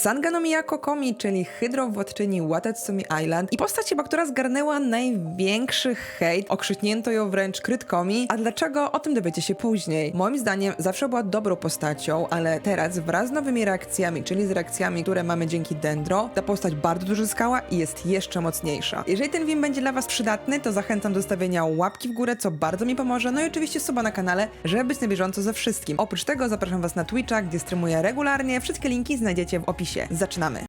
Sanganomiya Kokomi, czyli hydrowładczyni Watatsumi Island i postać chyba, która zgarnęła największy hejt, okrzyknięto ją wręcz krytkomi. A dlaczego? O tym dowiecie się później. Moim zdaniem zawsze była dobrą postacią, ale teraz wraz z nowymi reakcjami, czyli z reakcjami, które mamy dzięki Dendro, ta postać bardzo dużo zyskała i jest jeszcze mocniejsza. Jeżeli ten film będzie dla Was przydatny, to zachęcam do stawienia łapki w górę, co bardzo mi pomoże, no i oczywiście suba na kanale, żeby być na bieżąco ze wszystkim. Oprócz tego zapraszam Was na Twitcha, gdzie streamuję regularnie. Wszystkie linki znajdziecie w opisie. Zaczynamy!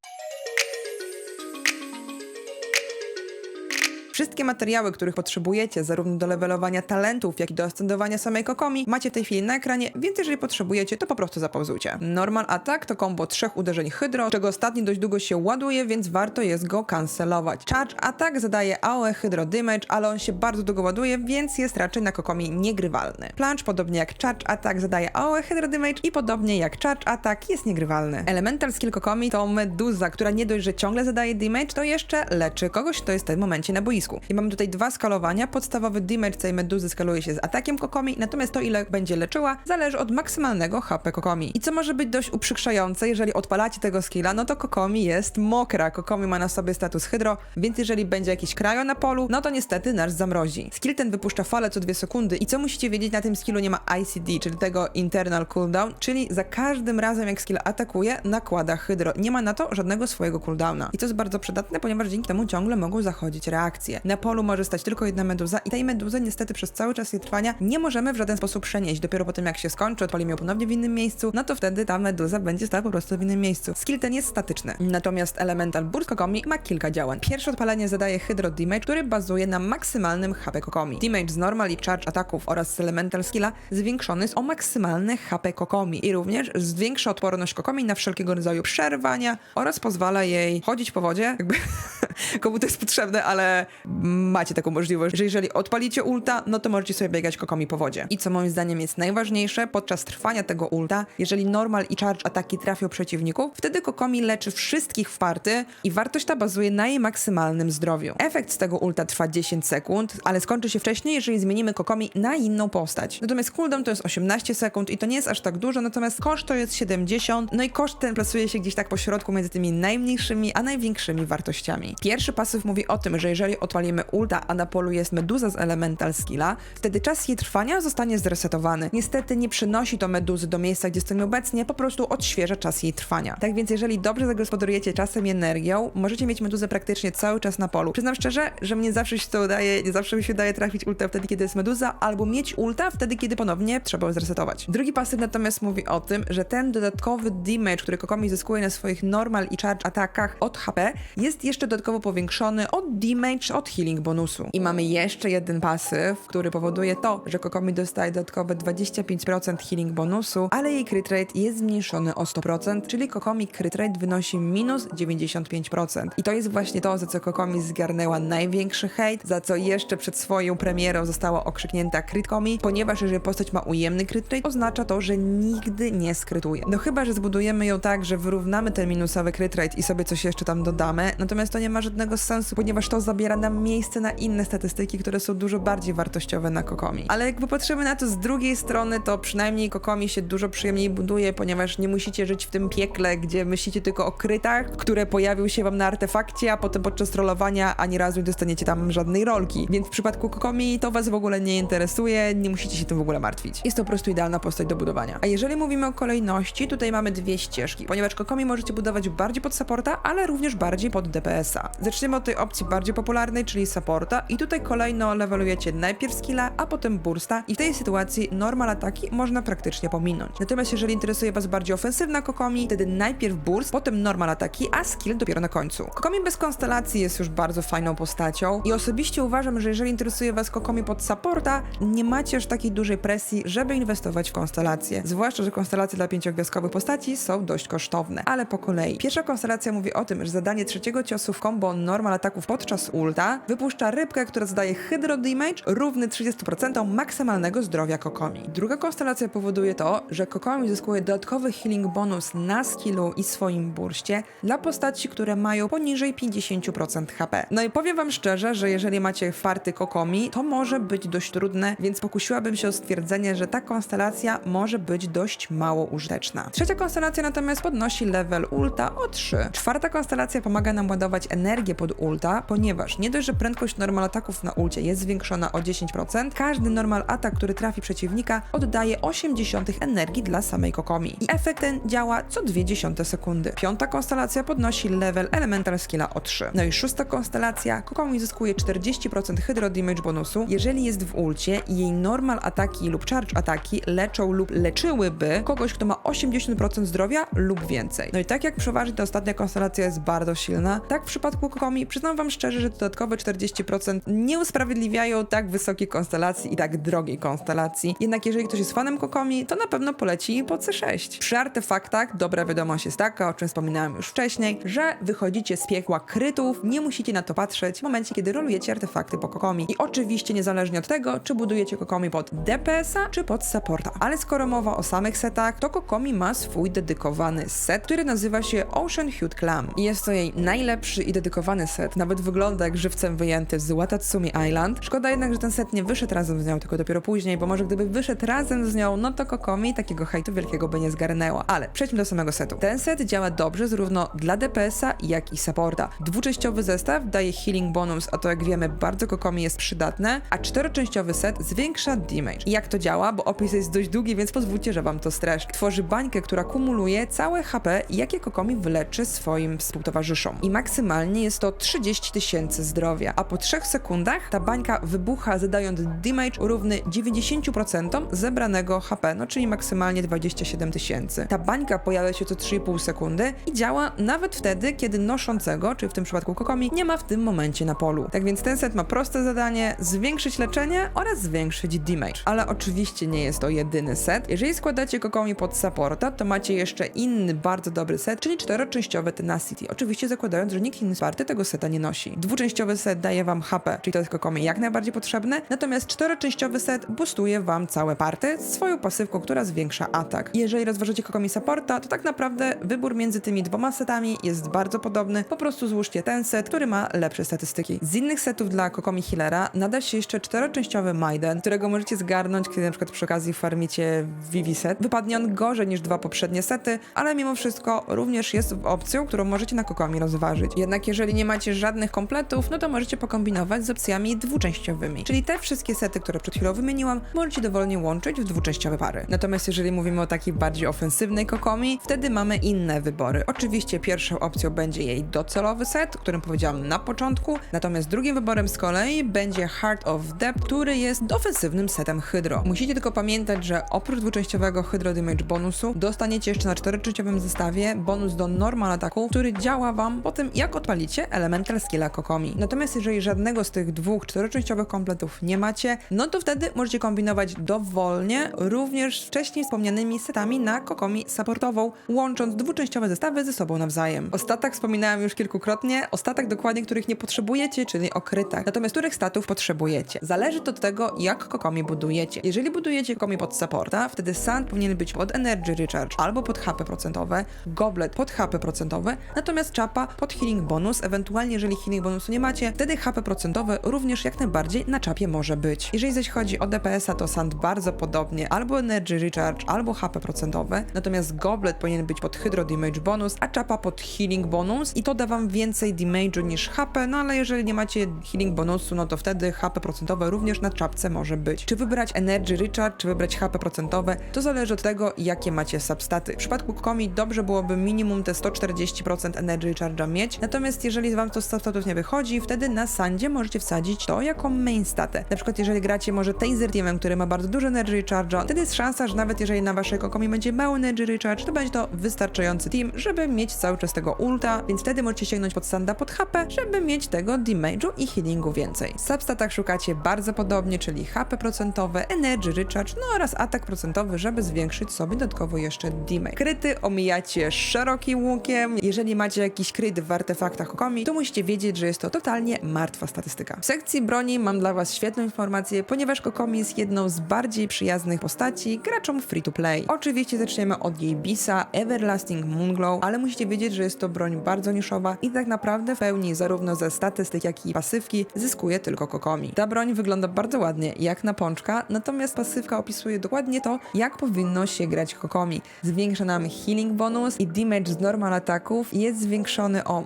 Wszystkie materiały, których potrzebujecie, zarówno do levelowania talentów, jak i do ascendowania samej Kokomi, macie w tej chwili na ekranie, więc jeżeli potrzebujecie, to po prostu zapauzujcie. Normal Attack to kombo trzech uderzeń Hydro, czego ostatni dość długo się ładuje, więc warto jest go kancelować. Charge Attack zadaje AOE Hydro Damage, ale on się bardzo długo ładuje, więc jest raczej na Kokomi niegrywalny. Plunge, podobnie jak Charge Attack, zadaje AOE Hydro Damage i podobnie jak Charge Attack jest niegrywalny. Elemental Skill Kokomi to Meduza, która nie dość, że ciągle zadaje damage, to jeszcze leczy kogoś, kto jest w tym momencie na boisku. I mamy tutaj dwa skalowania. Podstawowy damage tej meduzy skaluje się z atakiem Kokomi, natomiast to ile będzie leczyła zależy od maksymalnego HP Kokomi. I co może być dość uprzykrzające, jeżeli odpalacie tego skilla, no to Kokomi jest mokra. Kokomi ma na sobie status hydro, więc jeżeli będzie jakiś krajo na polu, no to niestety nasz zamrozi. Skill ten wypuszcza falę co dwie sekundy i co musicie wiedzieć, na tym skillu nie ma ICD, czyli tego internal cooldown, czyli za każdym razem jak skill atakuje, nakłada hydro. Nie ma na to żadnego swojego cooldowna. I to jest bardzo przydatne, ponieważ dzięki temu ciągle mogą zachodzić reakcje. Na polu może stać tylko jedna meduza i tej meduzy niestety przez cały czas jej trwania nie możemy w żaden sposób przenieść. Dopiero po tym jak się skończy, odpalimy ją ponownie w innym miejscu, no to wtedy ta meduza będzie stała po prostu w innym miejscu. Skill ten jest statyczny. Natomiast Elemental Burst Kokomi ma kilka działań. Pierwsze odpalenie zadaje Hydro Damage, który bazuje na maksymalnym HP Kokomi. Damage z normal i charge ataków oraz z Elemental Skilla zwiększony jest o maksymalne HP Kokomi i również zwiększa odporność Kokomi na wszelkiego rodzaju przerwania oraz pozwala jej chodzić po wodzie, jakby komu to jest potrzebne, ale macie taką możliwość, że jeżeli odpalicie ulta, no to możecie sobie biegać kokomi po wodzie. I co moim zdaniem jest najważniejsze, podczas trwania tego ulta, jeżeli normal i charge ataki trafią przeciwników, wtedy kokomi leczy wszystkich w party i wartość ta bazuje na jej maksymalnym zdrowiu. Efekt z tego ulta trwa 10 sekund, ale skończy się wcześniej, jeżeli zmienimy kokomi na inną postać. Natomiast cooldown to jest 18 sekund i to nie jest aż tak dużo, natomiast koszt to jest 70, no i koszt ten plasuje się gdzieś tak po środku między tymi najmniejszymi a największymi wartościami. Pierwszy pasyw mówi o tym, że jeżeli odpalimy ulta, a na polu jest meduza z elemental skilla, wtedy czas jej trwania zostanie zresetowany. Niestety nie przynosi to meduzy do miejsca, gdzie stoimy obecnie, po prostu odświeża czas jej trwania. Tak więc jeżeli dobrze zagospodarujecie czasem i energią, możecie mieć meduzę praktycznie cały czas na polu. Przyznam szczerze, że mnie zawsze się to udaje, nie zawsze mi się udaje trafić ulta wtedy, kiedy jest meduza, albo mieć ulta wtedy, kiedy ponownie trzeba ją zresetować. Drugi pasyw natomiast mówi o tym, że ten dodatkowy damage, który Kokomi zyskuje na swoich normal i charge atakach od HP, jest jeszcze dodatkowo powiększony od damage od healing bonusu. I mamy jeszcze jeden pasyw, który powoduje to, że Kokomi dostaje dodatkowe 25% healing bonusu, ale jej crit rate jest zmniejszony o 100%, czyli Kokomi crit rate wynosi minus 95%. I to jest właśnie to, za co Kokomi zgarnęła największy hejt, za co jeszcze przed swoją premierą została okrzyknięta critkomi, ponieważ jeżeli postać ma ujemny crit rate, oznacza to, że nigdy nie skrytuje. No chyba, że zbudujemy ją tak, że wyrównamy ten minusowy crit rate i sobie coś jeszcze tam dodamy, natomiast to nie ma żadnego sensu, ponieważ to zabiera nam miejsce na inne statystyki, które są dużo bardziej wartościowe na Kokomi. Ale jak popatrzymy na to z drugiej strony, to przynajmniej Kokomi się dużo przyjemniej buduje, ponieważ nie musicie żyć w tym piekle, gdzie myślicie tylko o krytach, które pojawią się wam na artefakcie, a potem podczas rolowania ani razu nie dostaniecie tam żadnej rolki. Więc w przypadku Kokomi to was w ogóle nie interesuje, nie musicie się tym w ogóle martwić. Jest to po prostu idealna postać do budowania. A jeżeli mówimy o kolejności, tutaj mamy dwie ścieżki, ponieważ Kokomi możecie budować bardziej pod supporta, ale również bardziej pod DPS-a. Zaczniemy od tej opcji bardziej popularnej, czyli supporta i tutaj kolejno levelujecie najpierw skilla, a potem bursta i w tej sytuacji normal ataki można praktycznie pominąć. Natomiast jeżeli interesuje was bardziej ofensywna Kokomi, wtedy najpierw burst, potem normal ataki, a skill dopiero na końcu. Kokomi bez konstelacji jest już bardzo fajną postacią i osobiście uważam, że jeżeli interesuje was Kokomi pod supporta, nie macie aż takiej dużej presji, żeby inwestować w konstelacje. Zwłaszcza, że konstelacje dla pięciogwiazdkowych postaci są dość kosztowne. Ale po kolei. Pierwsza konstelacja mówi o tym, że zadanie trzeciego ciosu w combo combo normal ataków podczas ulta wypuszcza rybkę, która zadaje hydro damage równy 30% maksymalnego zdrowia Kokomi. Druga konstelacja powoduje to, że Kokomi zyskuje dodatkowy healing bonus na skillu i swoim burście dla postaci, które mają poniżej 50% HP. No i powiem wam szczerze, że jeżeli macie farty Kokomi, to może być dość trudne, więc pokusiłabym się o stwierdzenie, że ta konstelacja może być dość mało użyteczna. Trzecia konstelacja natomiast podnosi level ulta o 3. Czwarta konstelacja pomaga nam ładować energię pod ulta, ponieważ nie dość, że prędkość normal ataków na ulcie jest zwiększona o 10%, każdy normal atak, który trafi przeciwnika, oddaje 80 energii dla samej Kokomi. I efekt ten działa co 0,2 sekundy. Piąta konstelacja podnosi level elemental skilla o 3. No i szósta konstelacja, Kokomi zyskuje 40% hydro damage bonusu, jeżeli jest w ulcie i jej normal ataki lub charge ataki leczą lub leczyłyby kogoś, kto ma 80% zdrowia lub więcej. No i tak jak przeważnie ta ostatnia konstelacja jest bardzo silna, tak w przypadku Kokomi przyznam wam szczerze, że dodatkowe 40% nie usprawiedliwiają tak wysokiej konstelacji i tak drogiej konstelacji. Jednak jeżeli ktoś jest fanem Kokomi, to na pewno poleci po C6. Przy artefaktach dobra wiadomość jest taka, o czym wspominałem już wcześniej, że wychodzicie z piekła krytów, nie musicie na to patrzeć w momencie, kiedy rolujecie artefakty po Kokomi. I oczywiście niezależnie od tego, czy budujecie Kokomi pod DPS-a, czy pod supporta. Ale skoro mowa o samych setach, to Kokomi ma swój dedykowany set, który nazywa się Ocean Hued Clam. I jest to jej najlepszy i dedykowany set. Nawet wygląda jak żywcem wyjęty z Watatsumi Island. Szkoda jednak, że ten set nie wyszedł razem z nią, tylko dopiero później, bo może gdyby wyszedł razem z nią, no to Kokomi takiego hejtu wielkiego by nie zgarnęła. Ale przejdźmy do samego setu. Ten set działa dobrze zarówno dla DPS-a, jak i supporta. Dwuczęściowy zestaw daje healing bonus, a to jak wiemy bardzo Kokomi jest przydatne, a czteroczęściowy set zwiększa damage. I jak to działa, bo opis jest dość długi, więc pozwólcie, że wam to streszczę. Tworzy bańkę, która kumuluje całe HP, jakie Kokomi wyleczy swoim współtowarzyszom. I maksymalnie jest to 30 tysięcy zdrowia, a po 3 sekundach ta bańka wybucha, zadając damage równy 90% zebranego HP, no czyli maksymalnie 27 tysięcy. Ta bańka pojawia się co 3,5 sekundy i działa nawet wtedy, kiedy noszącego, czy w tym przypadku Kokomi, nie ma w tym momencie na polu. Tak więc ten set ma proste zadanie zwiększyć leczenie oraz zwiększyć damage. Ale oczywiście nie jest to jedyny set. Jeżeli składacie Kokomi pod supporta, to macie jeszcze inny bardzo dobry set, czyli czteroczęściowe Tenacity. Oczywiście zakładając, że nikt inny z party tego seta nie nosi. Dwuczęściowy set daje wam HP, czyli to jest Kokomi jak najbardziej potrzebne, natomiast czteroczęściowy set boostuje wam całe party swoją pasywką, która zwiększa atak. Jeżeli rozważacie Kokomi supporta, to tak naprawdę wybór między tymi dwoma setami jest bardzo podobny. Po prostu złóżcie ten set, który ma lepsze statystyki. Z innych setów dla Kokomi Healera nada się jeszcze czteroczęściowy Maiden, którego możecie zgarnąć, kiedy na przykład przy okazji farmicie Vivi set. Wypadnie on gorzej niż dwa poprzednie sety, ale mimo wszystko również jest opcją, którą możecie na Kokomi rozważyć. Jednak jeżeli nie macie żadnych kompletów, no to możecie pokombinować z opcjami dwuczęściowymi. Czyli te wszystkie sety, które przed chwilą wymieniłam, możecie dowolnie łączyć w dwuczęściowe pary. Natomiast jeżeli mówimy o takiej bardziej ofensywnej Kokomi, wtedy mamy inne wybory. Oczywiście pierwszą opcją będzie jej docelowy set, którym powiedziałam na początku, natomiast drugim wyborem z kolei będzie Heart of Depth, który jest ofensywnym setem Hydro. Musicie tylko pamiętać, że oprócz dwuczęściowego Hydro Damage bonusu, dostaniecie jeszcze na czteroczęściowym zestawie bonus do normal ataku, który działa wam po tym, jak odpalicie Elemental Skilla Kokomi. Natomiast jeżeli żadnego z tych dwóch czteroczęściowych kompletów nie macie, no to wtedy możecie kombinować dowolnie, również wcześniej wspomnianymi setami na Kokomi supportową, łącząc dwuczęściowe zestawy ze sobą nawzajem. O statach już kilkukrotnie, o statach dokładnie, których nie potrzebujecie, czyli o krytach. Natomiast których statów potrzebujecie? Zależy to od tego, jak Kokomi budujecie. Jeżeli budujecie Kokomi pod supporta, wtedy Sand powinien być pod Energy Recharge albo pod HP procentowe, Goblet pod HP procentowe, natomiast Czapa pod Healing Bonus, ewentualnie jeżeli Healing Bonusu nie macie, wtedy HP procentowe również jak najbardziej na Czapie może być. Jeżeli zaś chodzi o DPS-a, to Sand bardzo podobnie, albo Energy Recharge, albo HP procentowe, natomiast Goblet powinien być pod Hydro Damage Bonus, a Czapa pod Healing Bonus i to da wam więcej damage'u niż HP, no ale jeżeli nie macie Healing Bonusu, no to wtedy HP procentowe również na czapce może być. Czy wybrać Energy Recharge, czy wybrać HP procentowe, to zależy od tego, jakie macie substaty. W przypadku Komi dobrze byłoby minimum te 140% Energy Recharge'a mieć, natomiast jeżeli wam to z substatów nie wychodzi, wtedy na Sandzie możecie wsadzić to jako main statę. Na przykład jeżeli gracie może Taser Teamem, który ma bardzo dużo Energy Recharge'a, wtedy jest szansa, że nawet jeżeli na waszej Kokomi będzie mały Energy Recharge, to będzie to wystarczający team, żeby mieć cały czas tego ulta, więc wtedy możecie sięgnąć pod Sanda pod HP, żeby mieć tego damage'u i healingu więcej. W substatach szukacie bardzo podobnie, czyli HP procentowe, Energy Recharge, no oraz atak procentowy, żeby zwiększyć sobie dodatkowo jeszcze damage. Kryty omijacie szerokim łukiem. Jeżeli macie jakiś kryt w artefaktach To musicie wiedzieć, że jest to totalnie martwa statystyka. W sekcji broni mam dla was świetną informację, ponieważ Kokomi jest jedną z bardziej przyjaznych postaci graczom free to play. Oczywiście zaczniemy od jej bisa Everlasting Moonglow, ale musicie wiedzieć, że jest to broń bardzo niszowa i tak naprawdę w pełni zarówno ze statystyk, jak i pasywki zyskuje tylko Kokomi. Ta broń wygląda bardzo ładnie, jak na pączka, natomiast pasywka opisuje dokładnie to, jak powinno się grać Kokomi. Zwiększa nam healing bonus i damage z normal ataków jest zwiększony o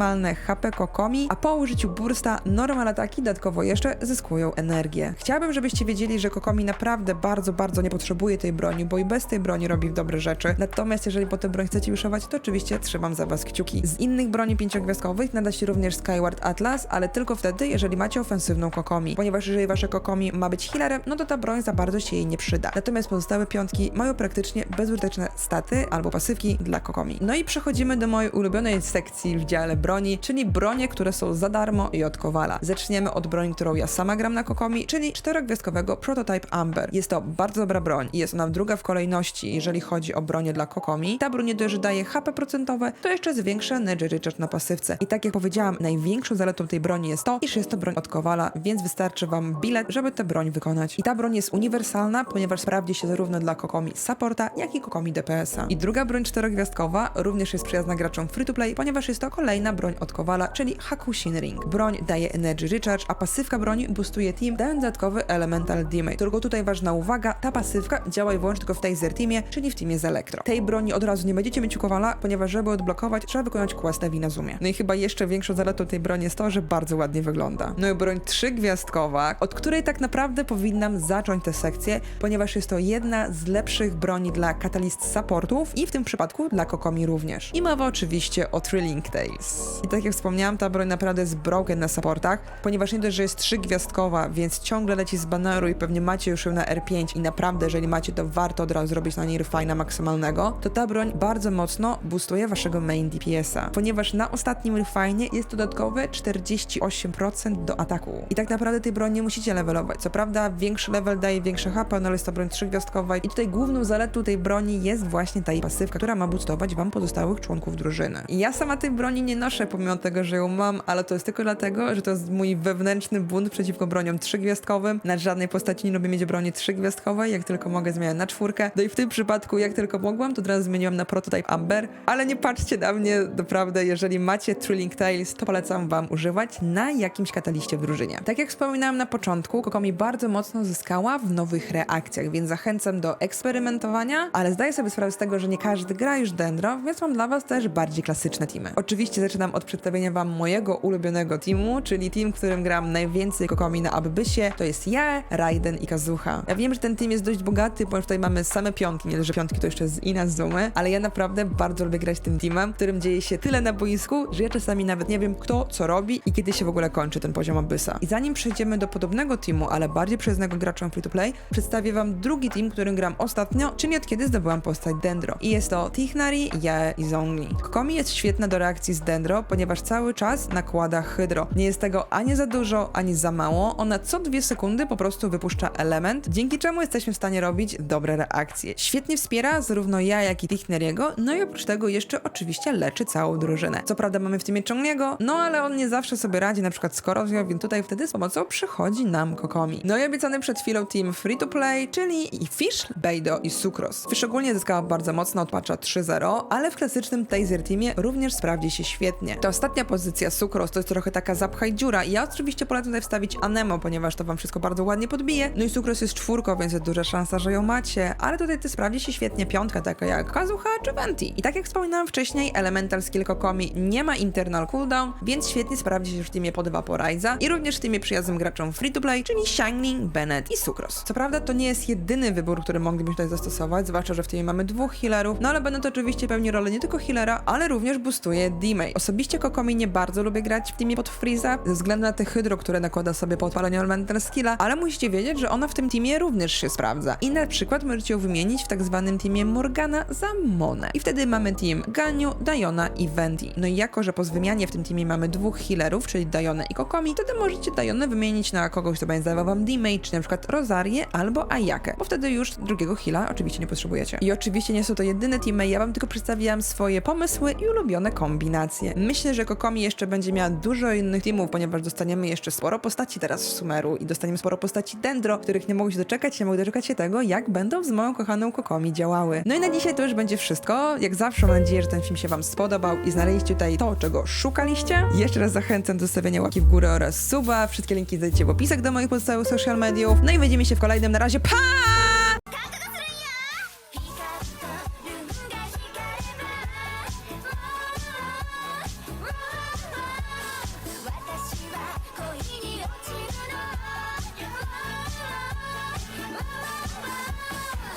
maksymalne HP Kokomi, a po użyciu bursta normal ataki dodatkowo jeszcze zyskują energię. Chciałabym, żebyście wiedzieli, że Kokomi naprawdę bardzo, bardzo nie potrzebuje tej broni, bo i bez tej broni robi dobre rzeczy. Natomiast jeżeli po tę broń chcecie wyszować, to oczywiście trzymam za was kciuki. Z innych broni pięciogwiazdkowych nada się również Skyward Atlas, ale tylko wtedy, jeżeli macie ofensywną Kokomi, ponieważ jeżeli wasze Kokomi ma być healerem, no to ta broń za bardzo się jej nie przyda. Natomiast pozostałe piątki mają praktycznie bezużyteczne staty albo pasywki dla Kokomi. No i przechodzimy do mojej ulubionej sekcji w dziale broni, czyli bronie, które są za darmo i od Kowala. Zaczniemy od broni, którą ja sama gram na Kokomi, czyli czterogwiazdkowego Prototype Amber. Jest to bardzo dobra broń i jest ona druga w kolejności, jeżeli chodzi o bronię dla Kokomi. Ta broń nie dość, że daje HP procentowe, to jeszcze zwiększa Energy Recharge na pasywce. I tak jak powiedziałam, największą zaletą tej broni jest to, iż jest to broń od Kowala, więc wystarczy wam bilet, żeby tę broń wykonać. I ta broń jest uniwersalna, ponieważ sprawdzi się zarówno dla Kokomi supporta, jak i Kokomi DPS-a. I druga broń czterogwiazdkowa również jest przyjazna graczom free to play, ponieważ jest to kolejna broń od Kowala, czyli Hakushin Ring. Broń daje Energy Recharge, a pasywka broni boostuje team, dając dodatkowy Elemental Damage. Tylko tutaj ważna uwaga, ta pasywka działa i wyłącznie tylko w Taser Teamie, czyli w teamie z Elektro. Tej broni od razu nie będziecie mieć u Kowala, ponieważ żeby odblokować, trzeba wykonać questa w Inazumie. No i chyba jeszcze większą zaletą tej broni jest to, że bardzo ładnie wygląda. No i broń trzygwiazdkowa, od której tak naprawdę powinnam zacząć tę sekcję, ponieważ jest to jedna z lepszych broni dla Catalyst supportów i w tym przypadku dla Kokomi również. I mowa oczywiście o Thrilling Tales. I tak jak wspomniałam, ta broń naprawdę jest broken na supportach, ponieważ nie dość, że jest trzygwiazdkowa, więc ciągle leci z baneru i pewnie macie już ją na R5 i naprawdę, jeżeli macie, to warto od razu zrobić na niej refina maksymalnego, to ta broń bardzo mocno boostuje waszego main DPS-a, ponieważ na ostatnim refinie jest dodatkowe 48% do ataku. I tak naprawdę tej broni nie musicie levelować. Co prawda większy level daje większe HP, no ale jest to broń trzygwiazdkowa i tutaj główną zaletą tej broni jest właśnie ta jej pasywka, która ma boostować wam pozostałych członków drużyny. I ja sama tej broni nie noszę, pomimo tego, że ją mam, ale to jest tylko dlatego, że to jest mój wewnętrzny bunt przeciwko broniom trzygwiazdkowym. Na żadnej postaci nie lubię mieć broni trzygwiazdkowej, jak tylko mogę zmieniać na czwórkę. No i w tym przypadku, jak tylko mogłam, to od razu zmieniłam na prototype Amber, ale nie patrzcie na mnie, naprawdę, jeżeli macie Thrilling Tales, to polecam wam używać na jakimś kataliście w drużynie. Tak jak wspominałam na początku, Kokomi bardzo mocno zyskała w nowych reakcjach, więc zachęcam do eksperymentowania, ale zdaję sobie sprawę z tego, że nie każdy gra już Dendro, więc mam dla was też bardziej klasyczne teamy. Oczywiście zaczynam od przedstawienia wam mojego ulubionego teamu, czyli team, w którym gram najwięcej Kokomi na Abbysie, to jest ja, Raiden i Kazuha. Ja wiem, że ten team jest dość bogaty, ponieważ tutaj mamy same piątki, nie że piątki to jeszcze z Inazumy, ale ja naprawdę bardzo lubię grać tym teamem, w którym dzieje się tyle na boisku, że ja czasami nawet nie wiem kto co robi i kiedy się w ogóle kończy ten poziom Abyssa. I zanim przejdziemy do podobnego teamu, ale bardziej przyjaznego graczom free to play, przedstawię wam drugi team, którym gram ostatnio, czyli od kiedy zdobyłam postać Dendro. I jest to Tichnari, ja i Zongli. Kokomi jest świetna do reakcji z Dendro, ponieważ cały czas nakłada hydro. Nie jest tego ani za dużo, ani za mało. Ona co dwie sekundy po prostu wypuszcza element, dzięki czemu jesteśmy w stanie robić dobre reakcje. Świetnie wspiera zarówno ja, jak i Tichneriego, no i oprócz tego jeszcze oczywiście leczy całą drużynę. Co prawda mamy w teamie Chongliego, no ale on nie zawsze sobie radzi, na przykład z korozją, więc tutaj wtedy z pomocą przychodzi nam Kokomi. No i obiecany przed chwilą team free to play, czyli i Fish, Beido i Sucros. Fish ogólnie zyskała bardzo mocno od patcha 3.0, ale w klasycznym Taser Teamie również sprawdzi się świetnie. Ta ostatnia pozycja Sucros to jest trochę taka zapchaj dziura ja oczywiście polecam tutaj wstawić Anemo, ponieważ to wam wszystko bardzo ładnie podbije. No i Sucros jest czwórką, więc jest duża szansa, że ją macie, ale tutaj ty sprawdzi się świetnie piątka, taka jak Kazuha czy Venti. I tak jak wspominałam wcześniej, Elemental Skill Kokomi nie ma internal cooldown, więc świetnie sprawdzi się w teamie pod Vaporiza i również w teamie przyjaznym graczom free to play, czyli Shining, Bennett i Sucros. Co prawda to nie jest jedyny wybór, który moglibyśmy tutaj zastosować, zwłaszcza, że w teamie mamy dwóch healerów, no ale Bennett oczywiście pełni rolę nie tylko healera, ale również boostuje damage. Osobiście Kokomi nie bardzo lubię grać w teamie pod Freeza, ze względu na te hydro, które nakłada sobie po odpaleniu Elemental Skilla, ale musicie wiedzieć, że ona w tym teamie również się sprawdza. I na przykład możecie ją wymienić w tak zwanym teamie Morgana za Monę. I wtedy mamy team Ganyu, Diona i Venti. No i jako, że po wymianie w tym teamie mamy dwóch healerów, czyli Dionę i Kokomi, wtedy możecie Dionę wymienić na kogoś, kto będzie dawał wam damage, czy na przykład Rozarię albo Ayakę, bo wtedy już drugiego heala oczywiście nie potrzebujecie. I oczywiście nie są to jedyne teamy, ja wam tylko przedstawiłam swoje pomysły i ulubione kombinacje. Myślę, że Kokomi jeszcze będzie miała dużo innych teamów, ponieważ dostaniemy jeszcze sporo postaci teraz z Sumeru i dostaniemy sporo postaci Dendro, których nie mogę się doczekać, nie mogę doczekać się tego, jak będą z moją kochaną Kokomi działały. No i na dzisiaj to już będzie wszystko. Jak zawsze mam nadzieję, że ten film się wam spodobał i znaleźliście tutaj to, czego szukaliście. Jeszcze raz zachęcam do stawiania łapki w górę oraz suba. Wszystkie linki znajdziecie w opisach do moich pozostałych social mediów. No i widzimy się w kolejnym. Na razie, pa!